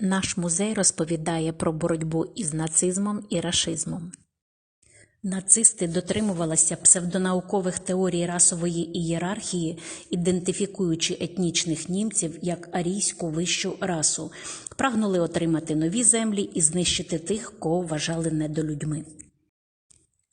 Наш музей розповідає про боротьбу із нацизмом і рашизмом. Нацисти дотримувалися псевдонаукових теорій расової ієрархії, ідентифікуючи етнічних німців як арійську вищу расу, прагнули отримати нові землі і знищити тих, кого вважали недолюдьми.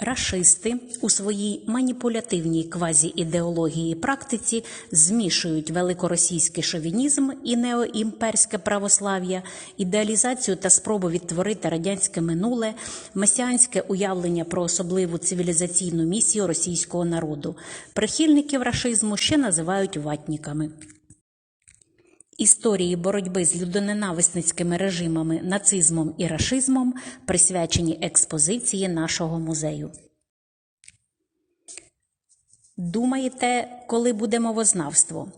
Рашисти у своїй маніпулятивній квазі-ідеології практиці змішують великоросійський шовінізм і неоімперське православ'я, ідеалізацію та спробу відтворити радянське минуле, месіанське уявлення про особливу цивілізаційну місію російського народу. Прихильників рашизму ще називають ватніками. Історії боротьби з людоненависницькими режимами, нацизмом і рашизмом присвячені експозиції нашого музею. Думаєте, коли буде мовознавство?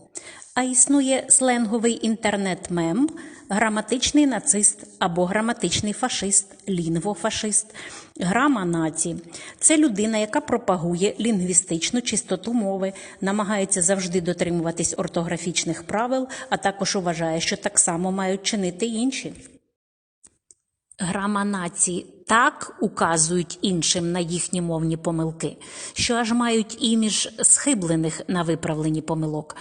А існує сленговий інтернет-мем, граматичний нацист або граматичний фашист, лінгвофашист, грама наці. Це людина, яка пропагує лінгвістичну чистоту мови, намагається завжди дотримуватись ортографічних правил, а також вважає, що так само мають чинити інші. Грама нації так указують іншим на їхні мовні помилки, що аж мають імідж схиблених на виправленні помилок.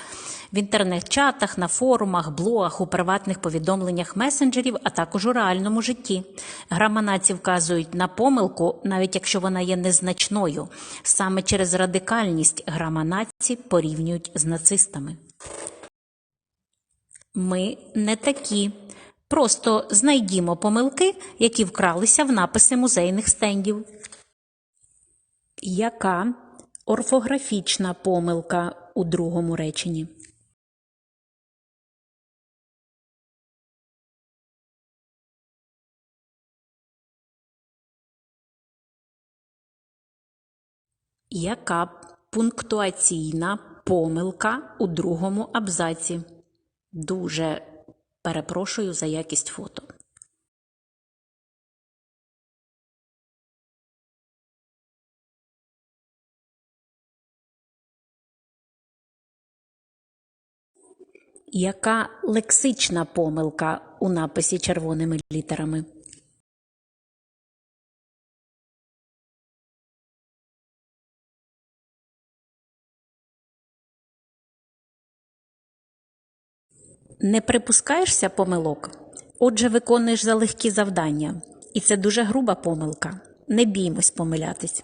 В інтернет-чатах, на форумах, блогах, у приватних повідомленнях месенджерів, а також у реальному житті. Грама нації вказують на помилку, навіть якщо вона є незначною. Саме через радикальність грама нації порівнюють з нацистами. Ми не такі. Просто знайдімо помилки, які вкралися в написи музейних стендів. Яка орфографічна помилка у другому реченні? Яка пунктуаційна помилка у другому абзаці? Дуже перепрошую за якість фото. Яка лексична помилка у написі червоними літерами? Не припускаєшся помилок? Отже, виконуєш залегкі завдання. І це дуже груба помилка. Не біймось помилятись.